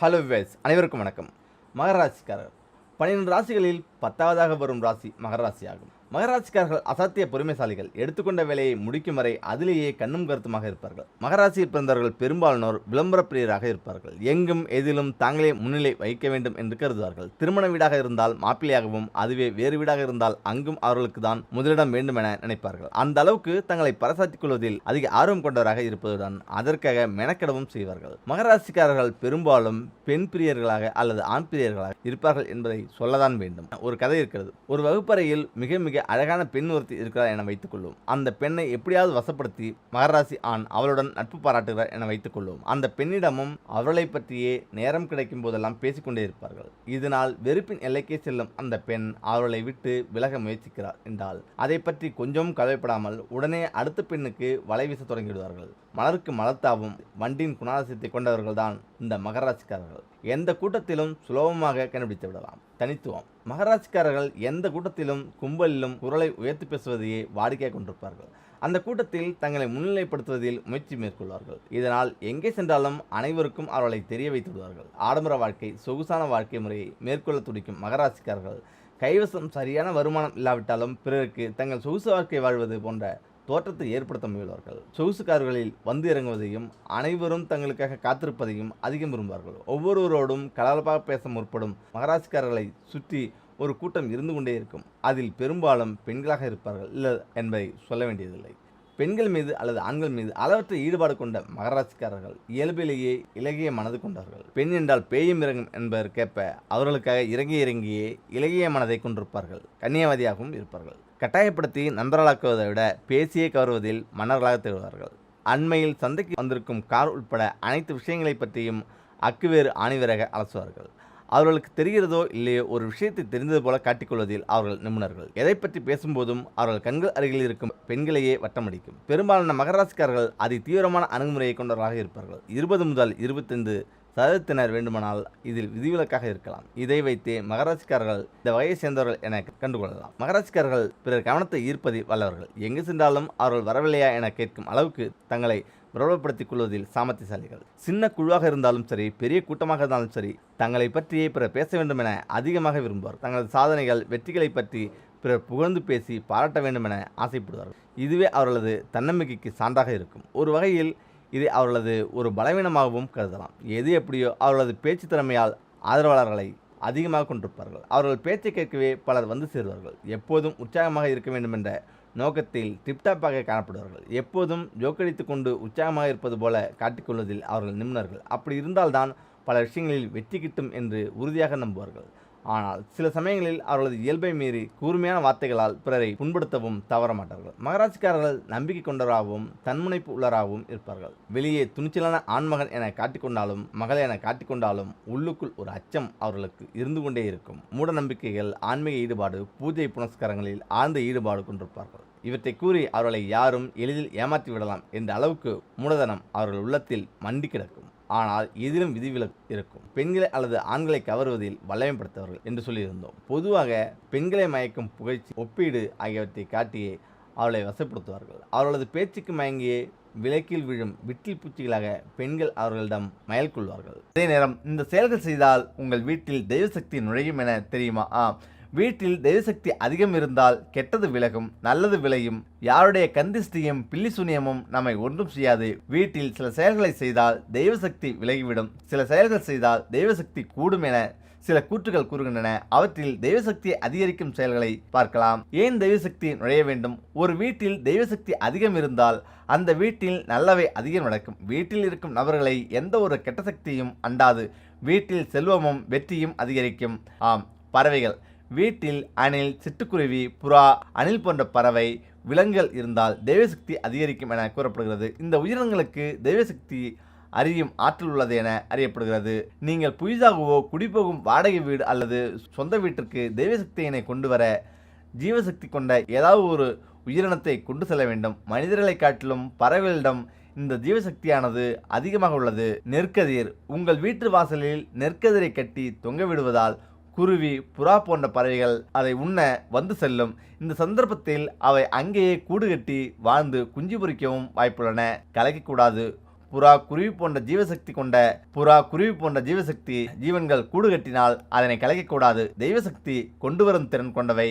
Hello ways அனைவருக்கும் வணக்கம். மகர ராசிக்காரர் ராசிகளில் பத்தாவதாக வரும் ராசி மகர ராசி ஆகும் மகராசிக்காரர்கள் அசாத்திய பொறுமைசாலிகள். எடுத்துக்கொண்ட வேலையை முடிக்கும் வரை அதிலேயே கண்ணும் கருத்துமாக இருப்பார்கள். மகராசியில் பிறந்தவர்கள் பெரும்பாலானோர் விளம்பர பிரியராக இருப்பார்கள். எங்கும் எதிலும் தாங்களே முன்னிலை வைக்க வேண்டும் என்று கருதுவார்கள். திருமண வீடாக இருந்தால் மாப்பிள்ளையாகவும் அதுவே வேறு வீடாக இருந்தால் அங்கும் அவர்களுக்கு தான் முதலிடம் வேண்டும் என நினைப்பார்கள். அந்த அளவுக்கு தங்களை பரசாத்திக் கொள்வதில் அதிக ஆர்வம் கொண்டவராக இருப்பதுடன் அதற்காக மெனக்கெடவும் செய்வார்கள். மகராசிக்காரர்கள் பெரும்பாலும் பெண் பிரியர்களாக அல்லது ஆண் பிரியர்களாக இருப்பார்கள் என்பதை சொல்லதான் வேண்டும். ஒரு கதை இருக்கிறது. ஒரு வகுப்பறையில் மிக மிக அழகான பெண் ஒருத்தி இருக்கிறார் என வைத்துக்கொள்வோம். அந்த பெண்ணை எப்படியாவது வசப்படுத்தி மகராசி ஆண் அவளுடன் நட்பு பாராட்டுகிறார் என வைத்துக்கொள்வோம். அந்த பெண்ணிடமும் அவளை பற்றியே நேரம் கிடைக்கும் போதெல்லாம் பேசிக்கொண்டே இருப்பார்கள். இதனால் வெறுப்பின் எல்லைக்கே செல்லும் அந்த பெண் அவர்களை விட்டு விலக முயற்சிக்கிறார் என்றால் அதை பற்றி கொஞ்சம் கவலைப்படாமல் உடனே அடுத்த பெண்ணுக்கு வலை வீச தொடங்கிவிடுவார்கள். மலருக்கு மலத்தாவும் வண்டின் குணாதிசயத்தை கொண்டவர்கள் தான் இந்த மகராசிக்காரர்கள். எந்த கூட்டத்திலும் சுலபமாக கண்டுபிடித்து விடலாம். தனித்துவம். மகராசிக்காரர்கள் எந்த கூட்டத்திலும் கும்பலிலும் குரலை உயர்த்தி பேசுவதையே வாடிக்கையாக கொண்டிருப்பார்கள். அந்த கூட்டத்தில் தங்களை முன்னிலைப்படுத்துவதில் முயற்சி மேற்கொள்வார்கள். இதனால் எங்கே சென்றாலும் அனைவருக்கும் அவர்களை தெரிய வைத்து விடுவார்கள். ஆடம்பர வாழ்க்கை சொகுசான வாழ்க்கை முறையை மேற்கொள்ள துடிக்கும் மகராசிக்காரர்கள் கைவசம் சரியான வருமானம் இல்லாவிட்டாலும் பிறருக்கு தங்கள் சொகுசு வாழ்க்கை வாழ்வது போன்ற தோற்றத்தை ஏற்படுத்த முயல்வார்கள். சொகுசுக்கார்களில் வந்து இறங்குவதையும் அனைவரும் தங்களுக்காக காத்திருப்பதையும் அதிகம் விரும்புவார்கள். ஒவ்வொருவரோடும் கலகலப்பாக பேச முற்படும் மகராசிக்காரர்களை சுற்றி ஒரு கூட்டம் இருந்து கொண்டே இருக்கும். அதில் பெரும்பாலும் பெண்களாக இருப்பார்கள். இல்லை என்பதை சொல்ல வேண்டியதில்லை. பெண்கள் மீது அல்லது ஆண்கள் மீது அளவற்ற ஈடுபாடு கொண்ட மகராசிக்காரர்கள் இயல்பிலேயே இலகிய மனது கொண்டார்கள். பெண் என்றால் பேயும் இறங்கும் என்பதற்கேற்ப அவர்களுக்காக இறங்கி இறங்கியே இலகிய மனதை கொண்டிருப்பார்கள். கன்னியவாதியாகவும் இருப்பார்கள். கட்டாயப்படுத்தி நண்பர்களாக்குவதை விட பேசியே கவருவதில் மன்னர்களாக திகழ்வார்கள். அண்மையில் சந்தைக்கு வந்திருக்கும் கார் உட்பட அனைத்து விஷயங்களை பற்றியும் அக்குவேறு ஆணிவராக அலசுவார்கள். அவர்களுக்கு தெரிகிறதோ இல்லையோ ஒரு விஷயத்தை தெரிந்தது போல காட்டிக்கொள்வதில் அவர்கள் நிபுணர்கள். எதை பற்றி பேசும்போதும் அவர்கள் கண்கள் அருகில் இருக்கும் பெண்களையே வட்டமடிக்கும். பெரும்பாலான மகராசிக்காரர்கள் அதி தீவிரமான அணுகுமுறையை கொண்டவர்களாக இருப்பார்கள். இருபது முதல் இருபத்தைந்து சதவீதத்தினர் வேண்டுமானால் இதில் விதிவிலக்காக இருக்கலாம். இதை வைத்தே மகராசிக்காரர்கள் இந்த வகையை சேர்ந்தவர்கள் என கண்டுகொள்ளலாம். மகராசிக்காரர்கள் பிறர் கவனத்தை ஈர்ப்பதில் வல்லவர்கள். எங்கு சென்றாலும் அவர்கள் வரவில்லையா என கேட்கும் அளவுக்கு தங்களை பிரபலப்படுத்திக் கொள்வதில் சாமர்த்தியசாலிகள். சின்ன குழுவாக இருந்தாலும் சரி பெரிய கூட்டமாக இருந்தாலும் சரி தங்களை பற்றியே பிறர் பேச வேண்டும் என அதிகமாக விரும்புவார். தங்களது சாதனைகள் வெற்றிகளை பற்றி பிறர் புகழ்ந்து பேசி பாராட்ட வேண்டும் என ஆசைப்படுவார்கள். இதுவே அவர்களது தன்னம்பிக்கைக்கு சான்றாக இருக்கும். ஒரு வகையில் இதை அவர்களது ஒரு பலவீனமாகவும் கருதலாம். எது எப்படியோ அவர்களது பேச்சு திறமையால் ஆதரவாளர்களை அதிகமாக கொண்டிருப்பார்கள். அவர்கள் பேச்சை கேட்கவே பலர் வந்து சேருவார்கள். எப்போதும் உற்சாகமாக இருக்க வேண்டும் என்ற நோக்கத்தில் டிப்டாப்பாக காணப்படுவார்கள். எப்போதும் ஜோக்கடித்து கொண்டு உற்சாகமாக இருப்பது போல காட்டிக்கொள்வதில் அவர்கள் நிபுணர்கள். அப்படி இருந்தால்தான் பல விஷயங்களில் வெற்றி கிட்டும் என்று உறுதியாக நம்புவார்கள். ஆனால் சில சமயங்களில் அவர்களது இயல்பை மீறி கூர்மையான வார்த்தைகளால் பிறரை புண்படுத்தவும் தவற மாட்டார்கள் மகராட்சிக்காரர்கள் நம்பிக்கை கொண்டவராகவும் தன்முனைப்பு உள்ளராகவும் இருப்பார்கள். வெளியே துணிச்சலான ஆண்மகன் என காட்டிக்கொண்டாலும் மகள் என காட்டிக்கொண்டாலும் உள்ளுக்குள் ஒரு அச்சம் அவர்களுக்கு இருந்து கொண்டே இருக்கும். மூட நம்பிக்கைகள் ஆன்மீக ஈடுபாடு பூஜை புனஸ்காரங்களில் ஆழ்ந்த ஈடுபாடு கொண்டிருப்பார்கள். இவற்றை கூறி அவர்களை யாரும் எளிதில் ஏமாற்றி விடலாம் என்ற அளவுக்கு மூலதனம் அவர்கள் உள்ளத்தில் மண்டி கிடக்கும் ஆனால் எதிலும் விதிவிலக்கு இருக்கும். பெண்களை அல்லது ஆண்களை கவருவதில் வல்லமைப்படுத்தவர்கள் என்று சொல்லியிருந்தோம். பொதுவாக பெண்களை மயக்கும் புகழ்ச்சி ஒப்பீடு ஆகியவற்றை காட்டியே அவளை வசப்படுத்துவார்கள். அவர்களது பேச்சுக்கு மயங்கியே விளக்கில் விழும் விட்டில் பூச்சிகளாக பெண்கள் அவர்களிடம் மயல் கொள்வார்கள் அதே நேரம் இந்த செயல்கள் செய்தால் உங்கள் வீட்டில் தெய்வசக்தி நுழையும் என தெரியுமா? ஆ வீட்டில் தெய்வசக்தி அதிகம் இருந்தால் கெட்டது விலகும் நல்லது விளையும். யாருடைய கந்திஷ்டியும் பில்லி சுனியமும் நம்மை ஒன்றும் செய்யாது. வீட்டில் சில செயல்களை செய்தால் தெய்வசக்தி விலகிவிடும். சில செயல்கள் செய்தால் தெய்வசக்தி கூடும் என சில கூற்றுகள் கூறுகின்றன. அவற்றில் தெய்வசக்தி அதிகரிக்கும் செயல்களை பார்க்கலாம். ஏன் தெய்வசக்தி நுழைய வேண்டும்? ஒரு வீட்டில் தெய்வசக்தி அதிகம் இருந்தால் அந்த வீட்டில் நல்லவை அதிகம் நடக்கும். வீட்டில் இருக்கும் நபர்களை எந்த ஒரு கெட்ட சக்தியும் அண்டாது. வீட்டில் செல்வமும் வெற்றியும் அதிகரிக்கும். ஆம் பறவைகள். வீட்டில் அணில் சிட்டுக்குருவி புறா அணில் போன்ற பறவை விலங்குகள் இருந்தால் தெய்வசக்தி அதிகரிக்கும் என கூறப்படுகிறது. இந்த உயிரினங்களுக்கு தெய்வசக்தி அறியும் ஆற்றல் உள்ளது என அறியப்படுகிறது. நீங்கள் புதிதாகவோ குடிபோகும் வாடகை வீடு அல்லது சொந்த வீட்டிற்கு தெய்வசக்தியினை கொண்டு வர ஜீவசக்தி கொண்ட ஏதாவது ஒரு உயிரினத்தை கொண்டு செல்ல வேண்டும். மனிதர்களை காட்டிலும் பறவைகளிடம் இந்த ஜீவசக்தியானது அதிகமாக உள்ளது. நெற்கதிர். உங்கள் வீட்டு வாசலில் நெற்கதிரை கட்டி தொங்க விடுவதால் குருவி புறா போன்ற பறவைகள் அதை உண்ண வந்து செல்லும். இந்த சந்தர்ப்பத்தில் அவை அங்கேயே கூடு கட்டி வாழ்ந்து குஞ்சு பொறிக்கவும் வாய்ப்புள்ளன. கலக்கக்கூடாது. புறா குருவி போன்ற ஜீவசக்தி கொண்ட புறா குருவி போன்ற ஜீவசக்தி ஜீவன்கள் கூடு கட்டினால் அதனை கலைக்கக்கூடாது. தெய்வசக்தி கொண்டு வரும் திறன் கொண்டவை.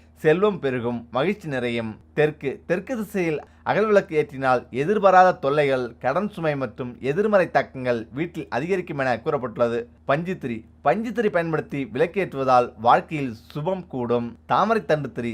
செல்வம் பெருகும் மகிழ்ச்சி நிறையும். தெற்கு தெற்கு திசையில் அகல்விளக்கு ஏற்றினால் எதிர்பாராத தொல்லைகள் கடன் சுமை மற்றும் எதிர்மறை தாக்கங்கள் வீட்டில் அதிகரிக்கும் என கூறப்பட்டுள்ளது. பஞ்சுத்திரி பஞ்சுத்திரி பயன்படுத்தி விளக்கேற்றுவதால் வாழ்க்கையில் சுபம் கூடும். தாமரை தண்டு திரி